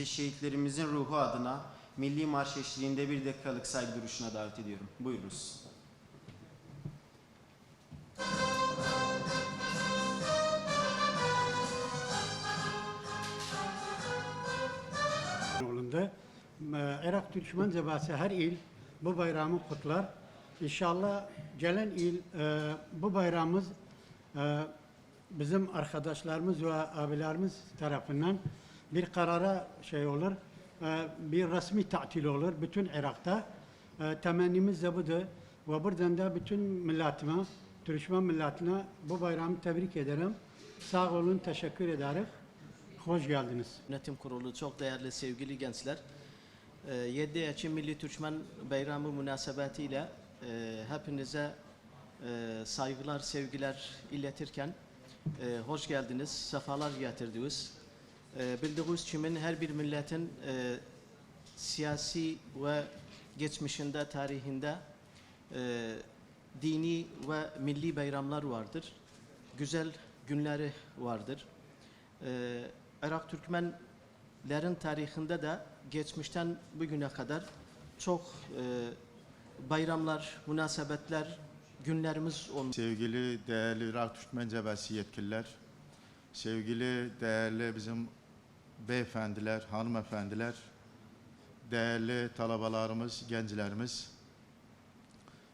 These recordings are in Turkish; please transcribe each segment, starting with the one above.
sizi şehitlerimizin ruhu adına Milli Marş eşliğinde bir dakikalık saygı duruşuna davet ediyorum. Buyurunuz. yolunda. Ee, Irak Türkmen Cebası her il bu bayramı kutlar. İnşallah gelen il e, bu bayramımız e, bizim arkadaşlarımız ve abilerimiz tarafından bir karara şey olur. e, bir resmi tatil olur bütün Irak'ta. E, temennimiz de budur. Ve buradan da bütün milletime, Türkmen milletine bu bayramı tebrik ederim. Sağ olun, teşekkür ederiz. Hoş geldiniz. Yönetim Kurulu çok değerli sevgili gençler. Ee, 7 Ekim Milli Türkmen Bayramı münasebetiyle e, hepinize e, saygılar, sevgiler iletirken e, hoş geldiniz, sefalar getirdiniz. E, bildiğiniz kimin her bir milletin e, siyasi ve geçmişinde, tarihinde e, dini ve milli bayramlar vardır. Güzel günleri vardır. Ee, Irak Türkmenlerin tarihinde de geçmişten bugüne kadar çok e, bayramlar, münasebetler, günlerimiz olmuş. Sevgili değerli Irak Türkmen Cebesi yetkililer, sevgili değerli bizim beyefendiler, hanımefendiler, değerli talabalarımız, gençlerimiz,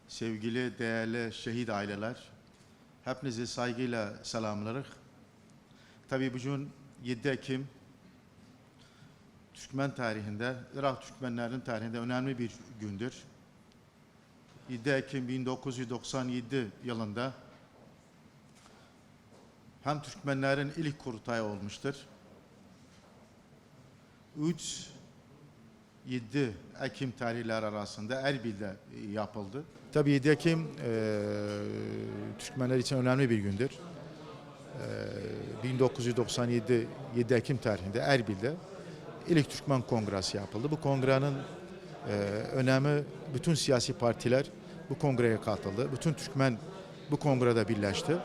sevgili değerli şehit aileler, hepinizi saygıyla selamlarız. Tabii bugün 7 Ekim Türkmen tarihinde, Irak Türkmenlerin tarihinde önemli bir gündür. 7 Ekim 1997 yılında hem Türkmenlerin ilk kurultayı olmuştur. 3 7 Ekim tarihleri arasında Erbil'de e, yapıldı. Tabii 7 Ekim e, Türkmenler için önemli bir gündür. E, 1997 7 Ekim tarihinde Erbil'de ilk Türkmen Kongresi yapıldı. Bu kongrenin e, önemi bütün siyasi partiler bu kongreye katıldı. Bütün Türkmen bu kongrede birleşti. E,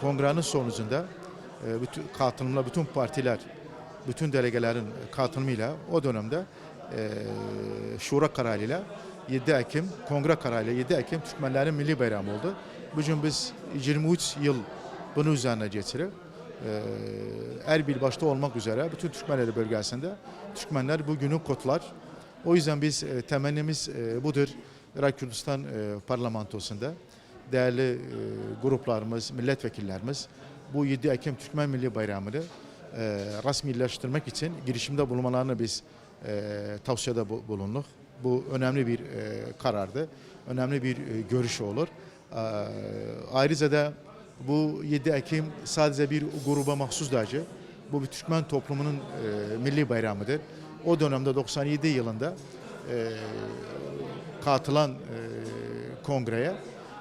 kongrenin sonucunda e, bütün katılımla bütün partiler, bütün delegelerin katılımıyla o dönemde e, şura kararıyla 7 Ekim, kongre kararıyla 7 Ekim Türkmenlerin milli bayramı oldu. Bugün biz 23 yıl bunu üzerine geçirip e, Erbil başta olmak üzere bütün Türkmenleri bölgesinde Türkmenler bu günü kutlar. O yüzden biz e, temennimiz e, budur. Irak Kürdistan e, parlamentosunda değerli e, gruplarımız, milletvekillerimiz bu 7 Ekim Türkmen Milli Bayramı'nı e, resmileştirmek için girişimde bulunmalarını biz e, tavsiyede bu- bulunduk. Bu önemli bir e, karardı. Önemli bir e, görüş olur. E, ayrıca da bu 7 Ekim sadece bir gruba mahsus değil. Bu bir Türkmen toplumunun e, milli bayramıdır. O dönemde 97 yılında e, katılan e, kongreye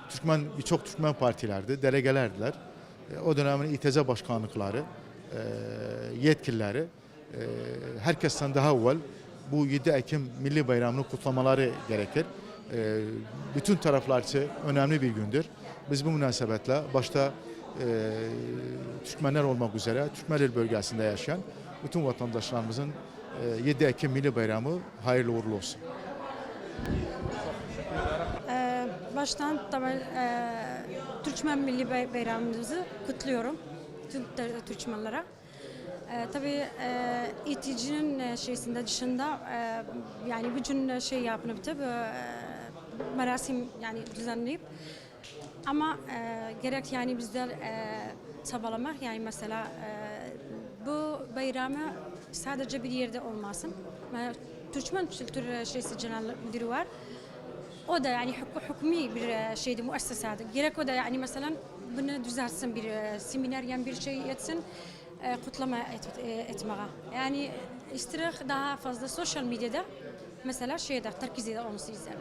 Türkmen birçok Türkmen partilerdi, delegelerdiler. E, o dönemin İTC başkanlıkları, yetkilileri e, herkesten daha evvel bu 7 Ekim Milli Bayramı'nı kutlamaları gerekir. E, bütün taraflar için önemli bir gündür. Biz bu münasebetle başta e, Türkmenler olmak üzere Türkmenler bölgesinde yaşayan bütün vatandaşlarımızın e, 7 Ekim Milli Bayramı hayırlı uğurlu olsun. Baştan tabii e, Türkmen Milli Bay- Bayramımızı kutluyorum tüm Tür- Türkmenlere. Ee, tabii e, iticinin e, şeysinde dışında e, yani bütün şey yapınıp tabii e, merasim yani düzenleyip ama e, gerek yani bizler e, çabalamak yani mesela e, bu bayramı sadece bir yerde olmasın. Türkmen Kültür Şeysi Genel Müdürü var. O da yani huk- hukumi bir e, şeydi, müessesadı. Gerek o da yani mesela bunu düzeltsin bir e, seminer yani bir şey etsin, e, kutlama et, etmeye. Yani istirak daha fazla sosyal medyada mesela şeyde, terkiz ede olması üzerine.